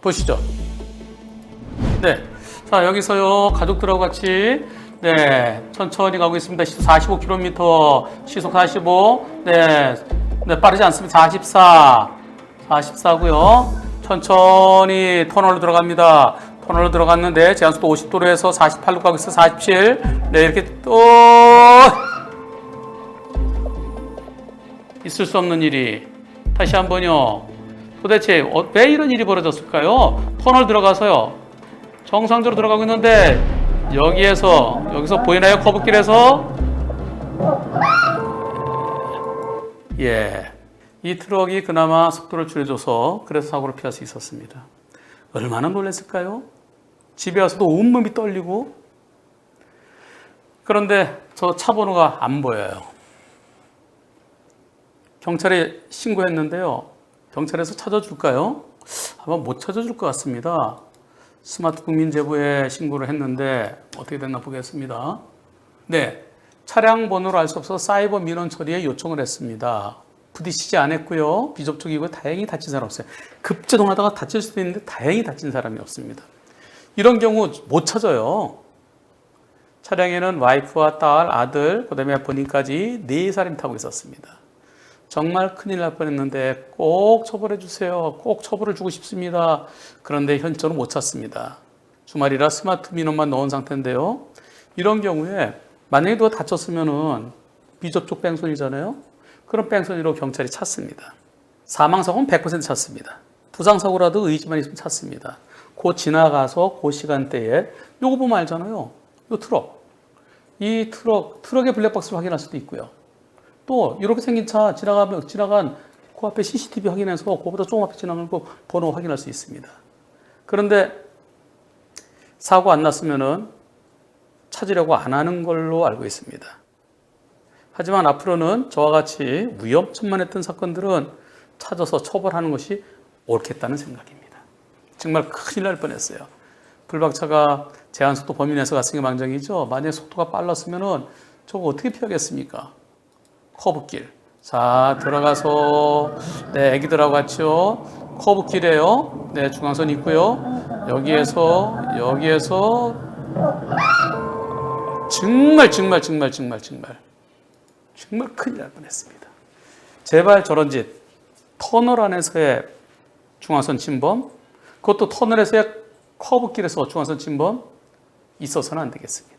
보시죠. 네. 자, 여기서요, 가족들하고 같이, 네, 천천히 가고 있습니다. 시속 45km, 시속 45, 네, 네, 빠르지 않습니다. 44, 44고요. 천천히 터널로 들어갑니다. 터널로 들어갔는데, 제한속도 50도로에서 48로 가고 있어 47. 네, 이렇게 또, 있을 수 없는 일이. 다시 한 번요. 도대체 어- 왜 이런 일이 벌어졌을까요? 터널 들어가서요. 정상적으로 들어가고 있는데 여기에서 여기서 보이나요? 커브길에서 예. 이 트럭이 그나마 속도를 줄여줘서 그래서 사고를 피할 수 있었습니다. 얼마나 놀랐을까요? 집에 와서도 온몸이 떨리고 그런데 저 차 번호가 안 보여요. 경찰에 신고했는데요. 경찰에서 찾아줄까요? 아마 못 찾아줄 것 같습니다. 스마트 국민 제보에 신고를 했는데 어떻게 됐나 보겠습니다. 네, 차량 번호를 알 수 없어서 사이버 민원 처리에 요청을 했습니다. 부딪히지 않았고요. 비접촉이고 다행히 다친 사람 없어요. 급제동하다가 다칠 수도 있는데 다행히 다친 사람이 없습니다. 이런 경우 못 찾아요. 차량에는 와이프와 딸, 아들, 그다음에 본인까지 네 사람이 타고 있었습니다. 정말 큰일 날 뻔했는데 꼭 처벌해 주세요. 꼭 처벌을 주고 싶습니다. 그런데 현재는 못 찾습니다. 주말이라 스마트 민원만 넣은 상태인데요. 이런 경우에 만약에 누가 다쳤으면은 비접촉 뺑소니잖아요. 그럼 뺑소니로 경찰이 찾습니다. 사망사고는 100% 찾습니다. 부상사고라도 의지만 있으면 찾습니다. 곧 지나가서 그 시간대에 요거 보면 알잖아요. 요 트럭. 이 트럭, 트럭의 블랙박스를 확인할 수도 있고요. 또 이렇게 생긴 차 지나가면 지나간 그 앞에 CCTV 확인해서 그보다 조금 앞에 지나가는 거 번호 확인할 수 있습니다. 그런데 사고 안 났으면은 찾으려고 안 하는 걸로 알고 있습니다. 하지만 앞으로는 저와 같이 위험천만했던 사건들은 찾아서 처벌하는 것이 옳겠다는 생각입니다. 정말 큰일 날 뻔했어요. 불박차가 제한속도 범위 내에서 갔으니 망정이죠. 만약에 속도가 빨랐으면은 저거 어떻게 피하겠습니까? 커브길. 자, 들어가서, 네, 애기들하고 같이요. 커브길이에요. 네, 중앙선 있고요. 여기에서, 여기에서, 정말, 정말, 정말, 정말, 정말, 정말 큰일 날 뻔했습니다. 제발 저런 짓, 터널 안에서의 중앙선 침범, 그것도 터널에서의 커브길에서 중앙선 침범 있어서는 안 되겠습니다.